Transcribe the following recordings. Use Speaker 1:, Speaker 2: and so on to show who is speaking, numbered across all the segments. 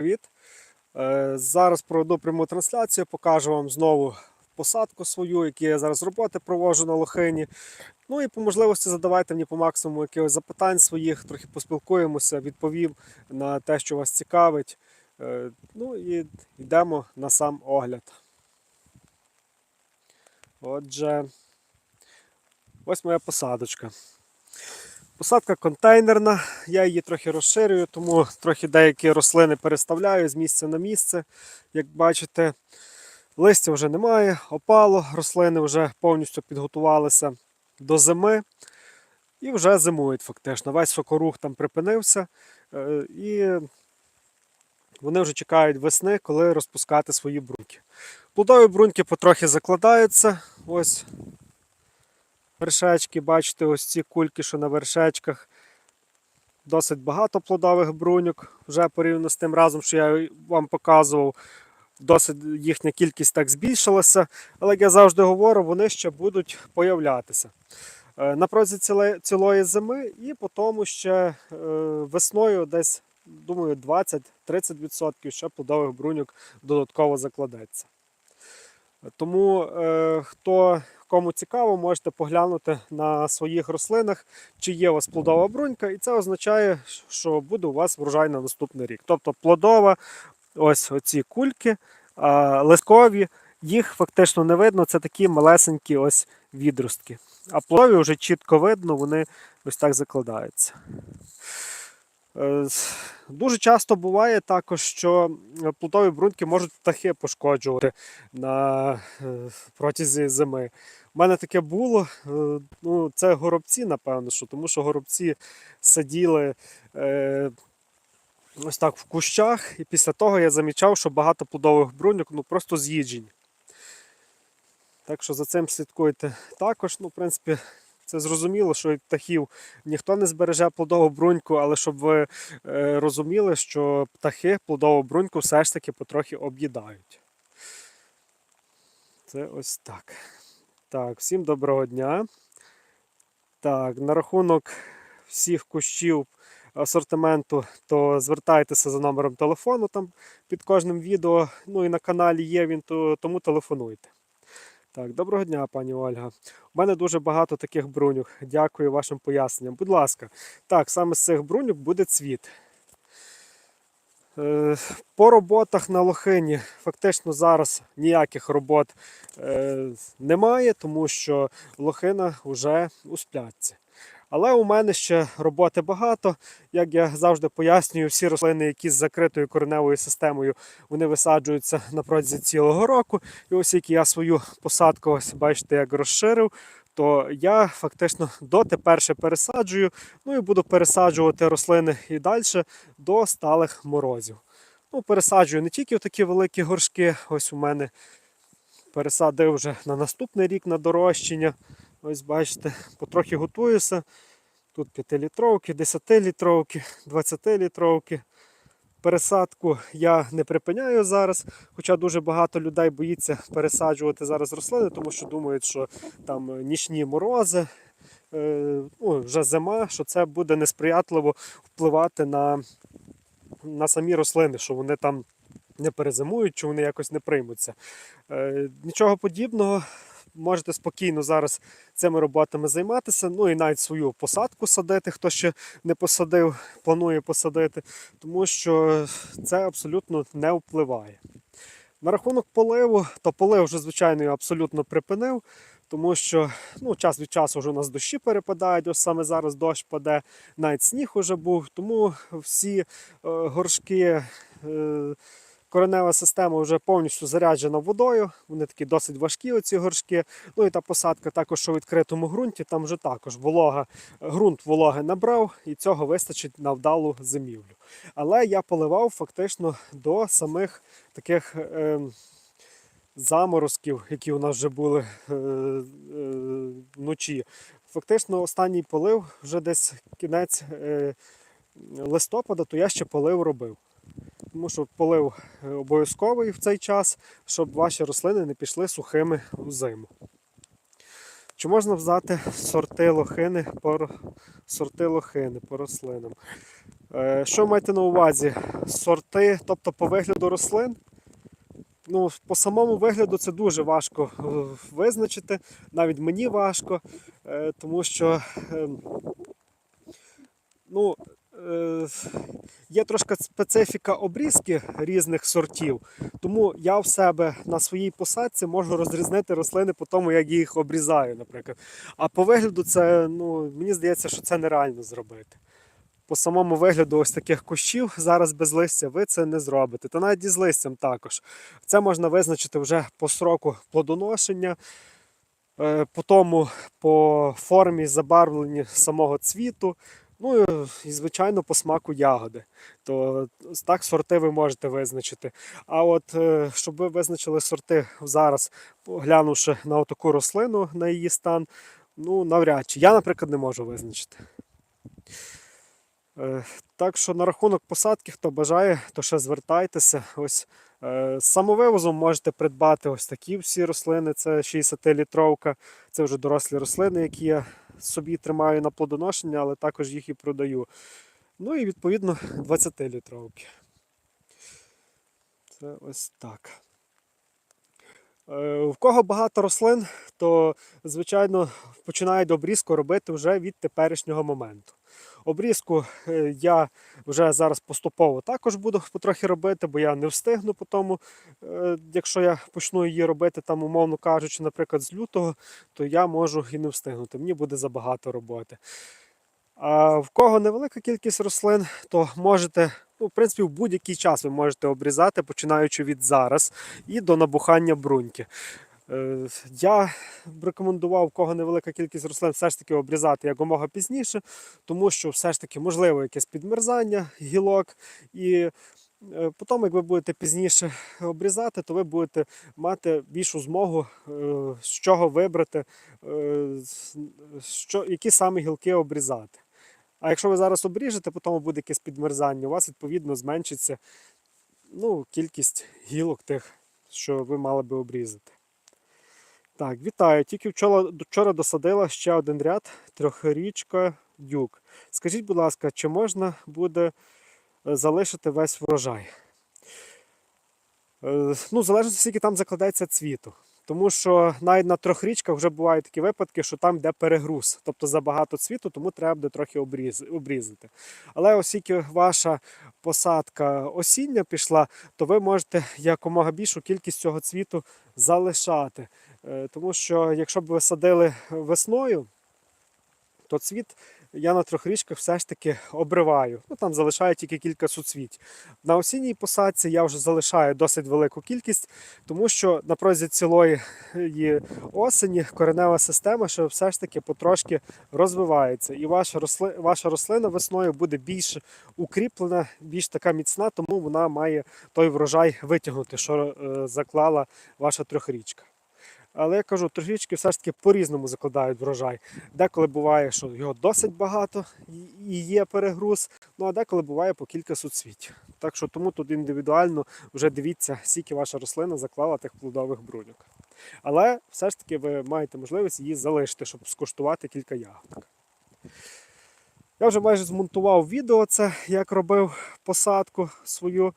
Speaker 1: Привіт! Е, Зараз проведу пряму трансляцію, покажу вам знову посадку свою, які я зараз роботи проводжу на лохині. Ну і по можливості задавайте мені по максимуму якихось запитань своїх, трохи поспілкуємося, відповім на те, що вас цікавить. Е, Ну і йдемо на сам огляд. Отже, ось моя посадочка. Посадка контейнерна, я її трохи розширюю, тому трохи деякі рослини переставляю з місця на місце. Як бачите, листя вже немає, опало, рослини вже повністю підготувалися до зими і вже зимують фактично. Весь сокорух там припинився. е, І вони вже чекають весни, коли розпускати свої бруньки. Плодові бруньки потрохи закладаються. Ось вершечки, бачите, ось ці кульки, що на вершечках. Досить багато плодових бруньок, вже порівняно з тим разом, що я вам показував. Досить їхня кількість так збільшилася, але як я завжди говорю, вони ще будуть появлятися. Е, На протязі цілої зими і по тому ще е, весною десь, думаю, 20-30% ще плодових бруньок додатково закладеться. Тому е, хто кому цікаво, можете поглянути на своїх рослинах, чи є у вас плодова брунька, і це означає, що буде у вас врожай на наступний рік. Тобто плодова, ось оці кульки, а листкові, їх фактично не видно, це такі малесенькі ось відростки. А плодові вже чітко видно, вони ось так закладаються. Е, Дуже часто буває також, що плодові бруньки можуть птахи пошкоджувати на е, протязі зими. У мене таке було. е, Ну, це горобці, напевно, що, тому що горобці сиділи е, ось так в кущах, і після того я замічав, що багато плодових бруньок ну, просто з'їджені. Так що за цим слідкуйте також. Ну, в принципі, це зрозуміло, що від птахів ніхто не збереже плодову бруньку, але щоб ви е, розуміли, що птахи плодову бруньку все ж таки потрохи об'їдають. Це ось так. Так, всім доброго дня. Так, на рахунок всіх кущів асортименту, то звертайтеся за номером телефону там під кожним відео. Ну і на каналі є він, то, тому телефонуйте. Так, доброго дня, пані Ольга. У мене дуже багато таких бруньок. Дякую вашим поясненням. Будь ласка, так, саме з цих бруньок буде цвіт. Е, По роботах на лохині фактично зараз ніяких робот е, немає, тому що лохина вже у спляці. Але у мене ще роботи багато. Як я завжди пояснюю, всі рослини, які з закритою кореневою системою, вони висаджуються на протязі цілого року. І ось як я свою посадку, ось бачите, як розширив, то я фактично дотепер ще пересаджую, ну і буду пересаджувати рослини і далі до сталих морозів. Ну, пересаджую не тільки в такі великі горшки, ось у мене пересадив вже на наступний рік на дорощення. Ось бачите, потрохи готуюся. Тут 5-літровки, 10-літровки, 20-літровки. Пересадку я не припиняю зараз, хоча дуже багато людей боїться пересаджувати зараз рослини, тому що думають, що там нічні морози, е, ну, вже зима, що це буде несприятливо впливати на, на самі рослини, що вони там не перезимують, чи вони якось не приймуться. Е, Нічого подібного. Можете спокійно зараз цими роботами займатися. Ну і навіть свою посадку садити, хто ще не посадив, планує посадити, тому що це абсолютно не впливає. На рахунок поливу, то полив вже, звичайно, я абсолютно припинив, тому що ну, час від часу вже у нас дощі перепадають, ось саме зараз дощ паде, навіть сніг уже був, тому всі е, горшки. Е, Коренева система вже повністю заряджена водою. Вони такі досить важкі, оці горшки. Ну і та посадка також у відкритому ґрунті. Там вже також волога, ґрунт вологи набрав, і цього вистачить на вдалу зимівлю. Але я поливав фактично до самих таких е, заморозків, які у нас вже були е, е, вночі. Фактично, останній полив вже десь кінець е, листопада, то я ще полив робив. Тому що полив е, обов'язковий в цей час, щоб ваші рослини не пішли сухими у зиму. Чи можна взяти сорти лохини по, сорти лохини по рослинам? Е, Що маєте на увазі? Сорти, тобто по вигляду рослин. Ну, по самому вигляду це дуже важко е, визначити. Навіть мені важко, тому що е, ну, є трошки специфіка обрізки різних сортів. Тому я в себе на своїй посадці можу розрізнити рослини по тому, як їх обрізаю, наприклад. А по вигляду це, ну, мені здається, що це нереально зробити. По самому вигляду ось таких кущів зараз без листя ви це не зробите. Та навіть і з листям також. Це можна визначити вже по сроку плодоношення, е, по тому по формі забарвлення самого цвіту. Ну і, звичайно, по смаку ягоди. То так сорти ви можете визначити. А от е, щоб ви визначили сорти зараз, глянувши на таку рослину, на її стан, ну навряд чи. Я, наприклад, не можу визначити. Е, Так що на рахунок посадки, хто бажає, то ще звертайтеся. Ось е, самовивозом можете придбати ось такі всі рослини. Це 60-літровка. Це вже дорослі рослини, які я собі тримаю на плодоношення, але також їх і продаю. Ну і відповідно 20-літровки. Це ось так. Е, В кого багато рослин, то звичайно починають обрізку робити вже від теперішнього моменту. Обрізку е, я вже зараз поступово також буду потрохи робити, бо я не встигну по тому. Е, Якщо я почну її робити, там, умовно кажучи, наприклад, з лютого, то я можу і не встигнути. Мені буде забагато роботи. А в кого невелика кількість рослин, то можете, ну, в принципі, в будь-який час ви можете обрізати, починаючи від зараз і до набухання бруньки. Е, Я б рекомендував, кого невелика кількість рослин, все ж таки обрізати якомога пізніше, тому що все ж таки можливо якесь підмерзання гілок. І е, потім, як ви будете пізніше обрізати, то ви будете мати більшу змогу, е, з чого вибрати, що, які саме гілки обрізати. А якщо ви зараз обріжете, потім буде якесь підмерзання, у вас відповідно зменшиться ну, кількість гілок тих, що ви мали би обрізати. Так, вітаю. Тільки вчора, вчора досадила ще один ряд трьохрічка дюк. Скажіть, будь ласка, чи можна буде е, залишити весь врожай? Е, Ну, залежно скільки там закладається цвіту. Тому що навіть на трьох річках вже бувають такі випадки, що там йде перегруз, тобто забагато цвіту, тому треба буде трохи обріз, обрізати. Але оскільки ваша посадка осіння пішла, то ви можете якомога більшу кількість цього цвіту залишати. Е, Тому що якщо б ви садили весною, то цвіт я на трьох річках все ж таки обриваю. Ну там залишаю тільки кілька суцвіть. На осінній посадці я вже залишаю досить велику кількість, тому що на протязі цілої осені коренева система ще все ж таки потрошки розвивається. І ваша рослина, ваша рослина весною буде більш укріплена, більш така міцна, тому вона має той врожай витягнути, що е, заклала ваша трьохрічка. Але я кажу, трьохрічки все ж таки по-різному закладають врожай. Деколи буває, що його досить багато і є перегруз, ну а деколи буває по кілька суцвіть. Так що тому тут індивідуально вже дивіться, скільки ваша рослина заклала тих плодових бруньок. Але все ж таки ви маєте можливість її залишити, щоб скуштувати кілька ягодок. Я вже майже змонтував відео, це як робив посадку свою.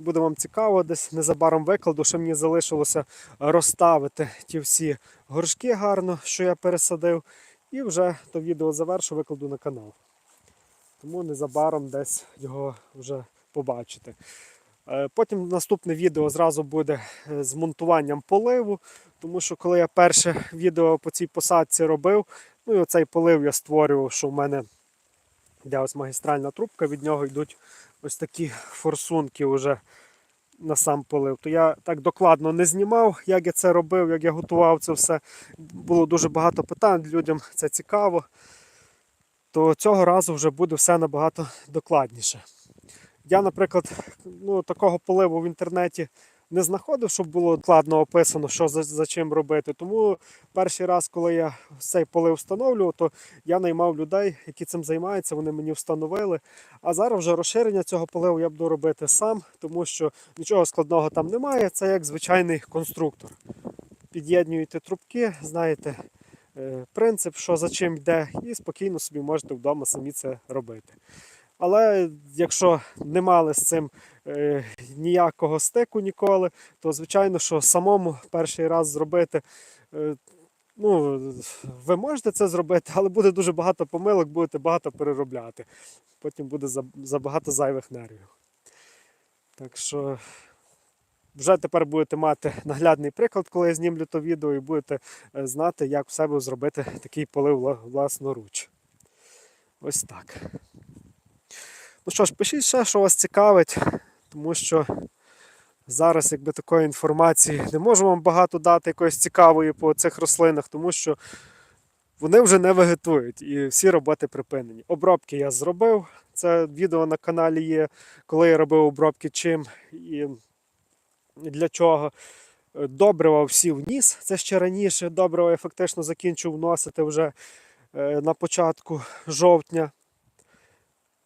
Speaker 1: Буде вам цікаво, десь незабаром викладу, що мені залишилося розставити ті всі горшки гарно, що я пересадив. І вже то відео завершу, викладу на канал. Тому незабаром десь його вже побачите. Е, Потім наступне відео зразу буде е, з монтуванням поливу, тому що коли я перше відео по цій посадці робив, ну і оцей полив я створював, що в мене йде ось магістральна трубка, від нього йдуть ось такі форсунки вже на сам полив. То я так докладно не знімав, як я це робив, як я готував це все. Було дуже багато питань, людям це цікаво. То цього разу вже буде все набагато докладніше. Я, наприклад, ну, такого поливу в інтернеті не знаходив, щоб було складно описано, що за, за чим робити. Тому перший раз, коли я цей полив встановлював, то я наймав людей, які цим займаються, вони мені встановили. А зараз вже розширення цього поливу я буду робити сам, тому що нічого складного там немає. Це як звичайний конструктор. Під'єднуєте трубки, знаєте е, принцип, що за чим йде, і спокійно собі можете вдома самі це робити. Але якщо не мали з цим е, ніякого стику ніколи, то звичайно, що самому перший раз зробити. Е, ну, ви можете це зробити, але буде дуже багато помилок, будете багато переробляти. Потім буде забагато зайвих нервів. Так що вже тепер будете мати наглядний приклад, коли я знімлю то відео, і будете е, знати, як в себе зробити такий полив власноруч. Ось так. Ну що ж, пишіть ще, що вас цікавить, тому що зараз якби такої інформації не можу вам багато дати якоїсь цікавої по цих рослинах, тому що вони вже не вегетують і всі роботи припинені. Обробки я зробив. Це відео на каналі є, коли я робив обробки чим і для чого. Добрива всі вніс. Це ще раніше. Добрива я фактично закінчив вносити вже е, на початку жовтня.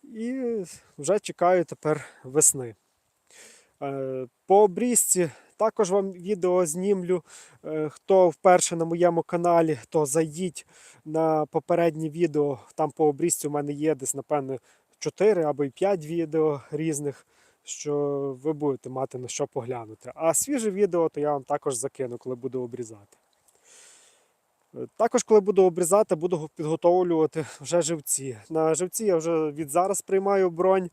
Speaker 1: І вже чекаю тепер весни. Е, По обрізці також вам відео знімлю. Е, Хто вперше на моєму каналі, то зайдіть на попереднє відео. Там по обрізці у мене є десь, напевно, 4 або й 5 відео різних, що ви будете мати на що поглянути. А свіже відео то я вам також закину, коли буду обрізати. Е, Також, коли буду обрізати, буду підготовлювати вже живці. На живці я вже від зараз приймаю бронь,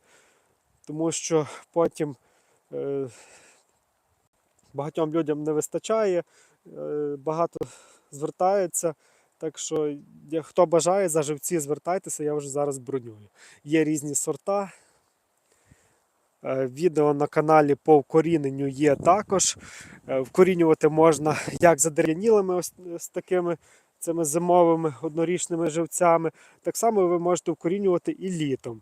Speaker 1: тому що потім багатьом людям не вистачає, е, багато звертається. Так що, хто бажає за живці, звертайтеся, я вже зараз бронюю. Є різні сорта. Е, Відео на каналі по вкоріненню є також. Е, Вкорінювати можна як за дерев'янілими з такими цими зимовими однорічними живцями. Так само ви можете вкорінювати і літом.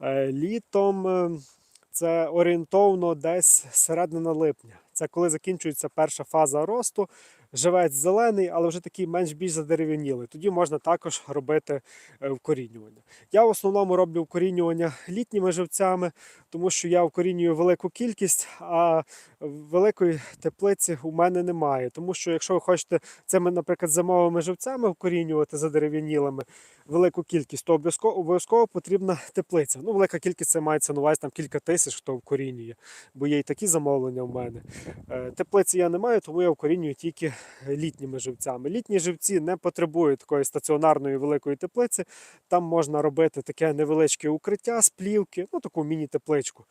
Speaker 1: Е, Літом е, це орієнтовно десь середина липня. Це коли закінчується перша фаза росту. Живець зелений, але вже такий менш більш задерев'янілий. Тоді можна також робити е, вкорінювання. Я в основному роблю вкорінювання літніми живцями, тому що я вкорінюю велику кількість, а великої теплиці у мене немає. Тому що якщо ви хочете цими, наприклад, зимовими живцями вкорінювати задерев'янілими велику кількість, то обов'язково, обов'язково потрібна теплиця. Ну, велика кількість це мається на увазі там кілька тисяч, хто вкорінює, бо є і такі замовлення в мене. Е, Теплиці я не маю, тому я вкорінюю тільки літніми живцями. Літні живці не потребують такої стаціонарної великої теплиці. Там можна робити таке невеличке укриття з плівки, ну таку міні-тепличку.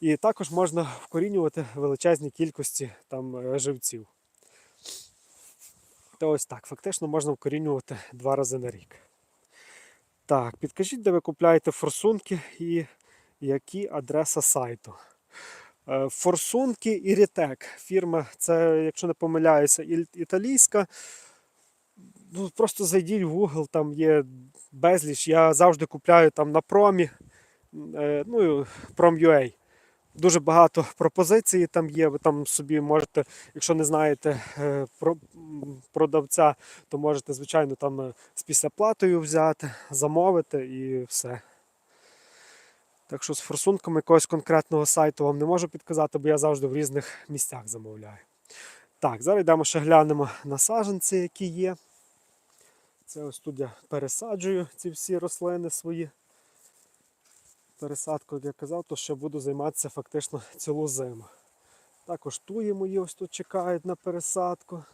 Speaker 1: І також можна вкорінювати величезні кількості там е, живців. То ось так, фактично можна вкорінювати два рази на рік. Так, підкажіть, де ви купляєте форсунки і які адреса сайту. Е, Форсунки Ірітек. Фірма, це, якщо не помиляюся, італійська. Ну, просто зайдіть в Google, там є безліч. Я завжди купляю там на промі. е, Ну, Prom.ua. Дуже багато пропозицій там є. Ви там собі можете, якщо не знаєте е, про продавця, то можете, звичайно, там з післяплатою взяти, замовити і все. Так що з форсунками якогось конкретного сайту вам не можу підказати, бо я завжди в різних місцях замовляю. Так, зараз йдемо ще глянемо на саджанці, які є. Це ось тут я пересаджую ці всі рослини свої. Пересадку, як я казав, то ще буду займатися фактично цілу зиму. Також туї мої ось тут чекають на пересадку.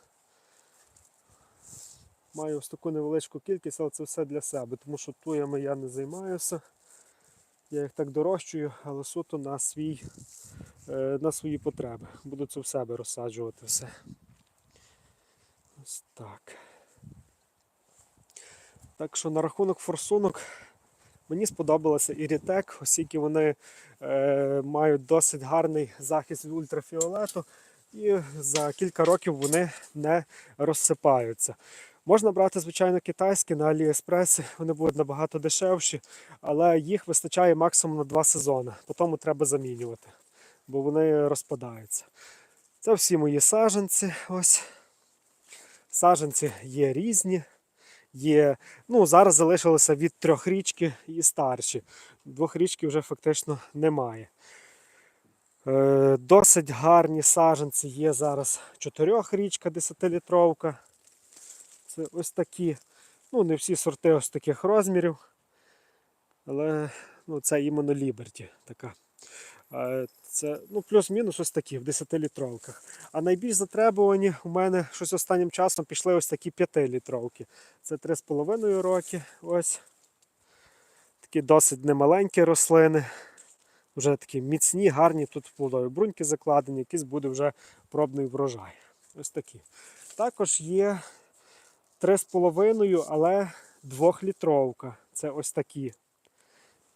Speaker 1: Маю ось таку невеличку кількість, але це все для себе, тому що туями я не займаюся. Я їх так дорощую, але суто на, свій, е, на свої потреби. Буду це в себе розсаджувати все. Ось так. Так що на рахунок форсунок мені сподобалося Ірітек, оскільки вони е, мають досить гарний захист від ультрафіолету і за кілька років вони не розсипаються. Можна брати, звичайно, китайські на Аліекспресі, вони будуть набагато дешевші, але їх вистачає максимум на два сезони. Потім треба замінювати, бо вони розпадаються. Це всі мої саджанці. Ось. Саджанці є різні. Є, ну, зараз залишилося від трьохрічки і старші. Двохрічки вже фактично немає. Е, досить гарні саджанці є зараз чотирьохрічка 10-літровка. Це ось такі. Ну, не всі сорти ось таких розмірів. Але Ну, це іменно Liberty така. Це ну, плюс-мінус ось такі в 10-літровках. А найбільш затребувані у мене щось останнім часом пішли ось такі 5-літровки. Це 3,5 роки. Ось. Такі досить немаленькі рослини. Вже такі міцні, гарні, тут плодові бруньки закладені, якийсь буде вже пробний врожай. Ось такі. Також є 3,5, але 2-літровка. Це ось такі.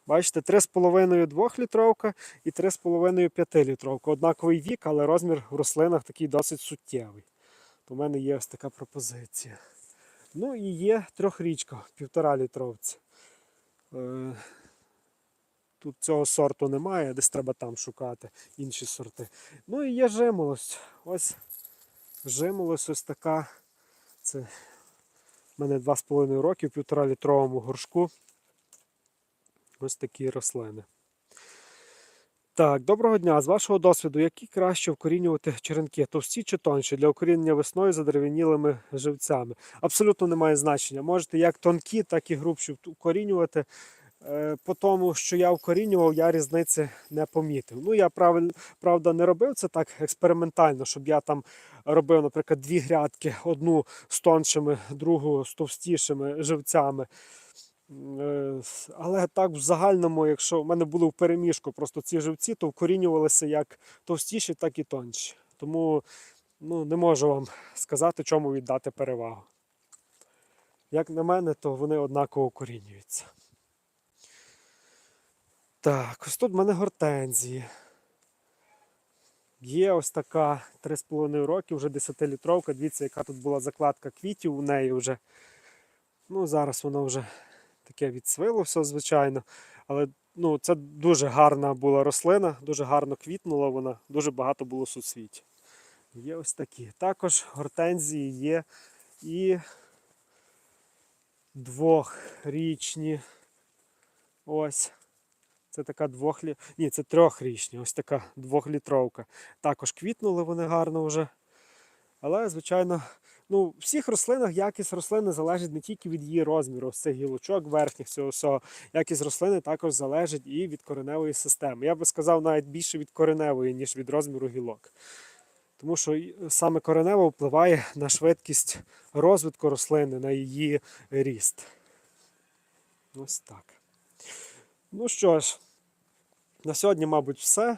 Speaker 1: Бачите, 3,5 2-літровка і 3,5 5-літровка. Однаковий вік, але розмір в рослинах такий досить суттєвий. То в мене є ось така пропозиція. Ну і є трьохрічка, півтора літровці. Е, Тут цього сорту немає, десь треба там шукати інші сорти. Ну і є жимолость. Ось жимолость ось така. Це в мене 2,5 роки в півтора літровому горшку. Ось такі рослини. Так, доброго дня. З вашого досвіду, які краще вкорінювати черенки? Товсті чи тонші для укорінення весною за дерев'янілими живцями? Абсолютно немає значення. Можете як тонкі, так і грубші укорінювати. Е, По тому, що я вкорінював, я різниці не помітив. Ну, я правиль- правда не робив це так експериментально, щоб я там робив, наприклад, дві грядки: одну з тоншими, другу з товстішими живцями. Е, Але так в загальному, якщо в мене були в переміжку просто ці живці, то вкорінювалися як товстіші, так і тонші. Тому ну, не можу вам сказати, чому віддати перевагу. Як на мене, то вони однаково вкорінюються. Так, ось тут в мене гортензії. Є ось така 3,5 роки, вже 10-літровка. Дивіться, яка тут була закладка квітів у неї вже. Ну, зараз воно вже таке відсвило все, звичайно. Але ну, це дуже гарна була рослина, дуже гарно квітнула вона, дуже багато було суцвіть. Є ось такі. Також гортензії є і двохрічні. Ось. Це така двохлі... Ні, це трьохрічні, ось така двохлітровка. Також квітнули вони гарно вже. Але, звичайно, ну, в всіх рослинах якість рослини залежить не тільки від її розміру, ось цих гілочок верхніх, цього всього. Якість рослини також залежить і від кореневої системи. Я би сказав, навіть більше від кореневої, ніж від розміру гілок. Тому що саме коренева впливає на швидкість розвитку рослини, на її ріст. Ось так. Ну що ж, на сьогодні, мабуть, все.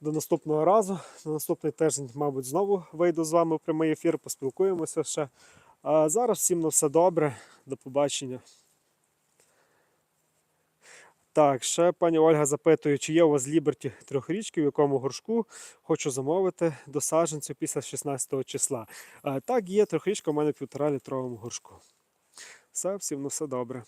Speaker 1: До наступного разу. На наступний тиждень, мабуть, знову вийду з вами в прямий ефір, поспілкуємося ще. А зараз всім на все добре. До побачення. Так, ще пані Ольга запитує, чи є у вас Ліберті трьохрічки, в якому горшку хочу замовити до саджанцю після 16 числа. А, так, є трьохрічка у мене в півтора літровому горшку. Все, всім на все добре.